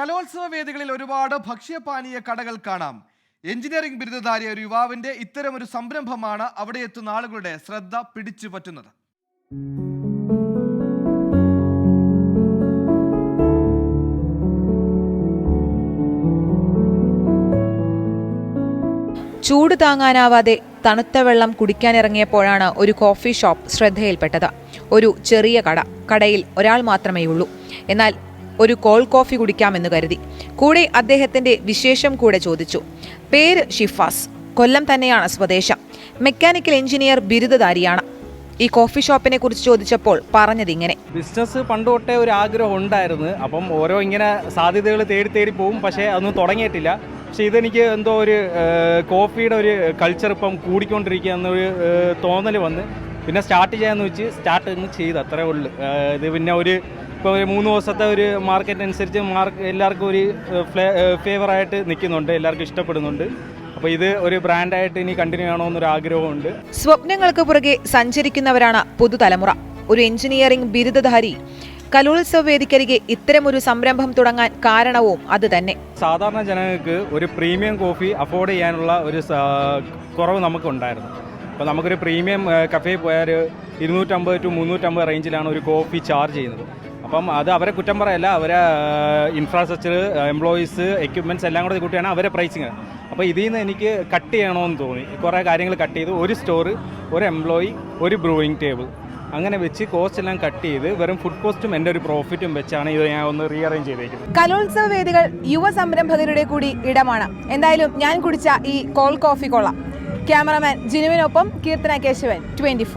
കലോത്സവ വേദികളിൽ ഒരുപാട് ഭക്ഷ്യപാനീയ കടകൾ കാണാം. എഞ്ചിനീയറിംഗ് ബിരുദധാരിയ ഒരു യുവാവിന്റെ ഇത്തരം ഒരു സംരംഭമാണ് അവിടെ എത്തുന്ന ആളുകളുടെ ശ്രദ്ധ പിടിച്ചു പറ്റുന്നത്. ചൂട് താങ്ങാനാവാതെ തണുത്ത വെള്ളം കുടിക്കാനിറങ്ങിയപ്പോഴാണ് ഒരു കോഫി ഷോപ്പ് ശ്രദ്ധയിൽപ്പെട്ടത്. ഒരു ചെറിയ കട. കടയിൽ ഒരാൾ മാത്രമേ ഉള്ളൂ എന്നാൽ ഒരു കോൾ കോഫി കുടിക്കാമെന്ന് കരുതി. കൂടെ അദ്ദേഹത്തിന്റെ വിശേഷം കൂടെ ചോദിച്ചു. പേര് ഷിഫാസ്. കൊല്ലം തന്നെയാണ് സ്വദേശം. മെക്കാനിക്കൽ എഞ്ചിനീയർ ബിരുദധാരിയാണ്. ഈ കോഫി ഷോപ്പിനെ കുറിച്ച് ചോദിച്ചപ്പോൾ പറഞ്ഞത് ഇങ്ങനെ. ബിസിനസ് പണ്ട് തൊട്ടേ ഒരു ആഗ്രഹം ഉണ്ടായിരുന്നു. അപ്പം ഓരോ ഇങ്ങനെ സാധ്യതകൾ തേടി തേടി പോകും. പക്ഷേ അതൊന്നും തുടങ്ങിയിട്ടില്ല. പക്ഷേ ഇതെനിക്ക് എന്തോ ഒരു കോഫിയുടെ ഒരു കൾച്ചർ ഇപ്പം കൂടിക്കൊണ്ടിരിക്കുക എന്നൊരു തോന്നൽ വന്ന്. പിന്നെ സ്റ്റാർട്ട് ചെയ്യാമെന്ന് വെച്ച് സ്റ്റാർട്ട് ചെയ്ത്. അത്രേ ഉള്ളൂ. ഇത് പിന്നെ ഒരു ഇപ്പോൾ ഒരു മൂന്ന് ദിവസത്തെ ഒരു മാർക്കറ്റ് അനുസരിച്ച് മാർക്ക് എല്ലാവർക്കും ഒരു ഫേവറായിട്ട് നിൽക്കുന്നുണ്ട്. എല്ലാവർക്കും ഇഷ്ടപ്പെടുന്നുണ്ട്. അപ്പോൾ ഇത് ഒരു ബ്രാൻഡായിട്ട് ഇനി കണ്ടിന്യൂ ചെയ്യണമെന്നൊരു ആഗ്രഹമുണ്ട്. സ്വപ്നങ്ങൾക്ക് പുറകെ സഞ്ചരിക്കുന്നവരാണ് പുതുതലമുറ. ഒരു എഞ്ചിനീയറിംഗ് ബിരുദധാരി കലോത്സവ വേദിക്കരികെ ഇത്തരമൊരു സംരംഭം തുടങ്ങാൻ കാരണവും അത് തന്നെ. സാധാരണ ജനങ്ങൾക്ക് ഒരു പ്രീമിയം കോഫി അഫോർഡ് ചെയ്യാനുള്ള ഒരു കുറവ് നമുക്കുണ്ടായിരുന്നു. അപ്പോൾ നമുക്കൊരു പ്രീമിയം കഫേ പോയാൽ ഇരുന്നൂറ്റമ്പത് ടു മുന്നൂറ്റമ്പത് റേഞ്ചിലാണ് ഒരു കോഫി ചാർജ് ചെയ്യുന്നത്. അപ്പം അത് അവരെ കുറ്റം പറയല്ല അവരെ ഇൻഫ്രാസ്ട്രക്ചർ എംപ്ലോയീസ് എക്യുപ്മെന്റ്സ് എല്ലാം കൂടെ കൂട്ടിയാണ് അവരെ പ്രൈസിങ് അപ്പോൾ ഇതിൽ നിന്ന് എനിക്ക് കട്ട് ചെയ്യണമെന്ന് തോന്നി. കുറേ കാര്യങ്ങൾ കട്ട് ചെയ്തു. ഒരു സ്റ്റോർ ഒരു എംപ്ലോയി ഒരു ബ്രൂയിങ് ടേബിൾ അങ്ങനെ വെച്ച് കോസ്റ്റ് എല്ലാം കട്ട് ചെയ്ത് വെറും ഫുഡ് കോസ്റ്റും എന്റെ ഒരു പ്രോഫിറ്റും വെച്ചാണ് ഇത് ഞാൻ ഒന്ന് റീഅറേഞ്ച് ചെയ്തേക്കുന്നത്. കലോത്സവ വേദികൾ യുവ സംരംഭകരുടെ കൂടി ഇടമാണ്. എന്തായാലും ഞാൻ കുടിച്ച ഈ കോൾ കോഫി കൊള്ളാം. ക്യാമറമാൻ ജിനുവിനൊപ്പം കീർത്തന കേശവൻ ട്വന്റി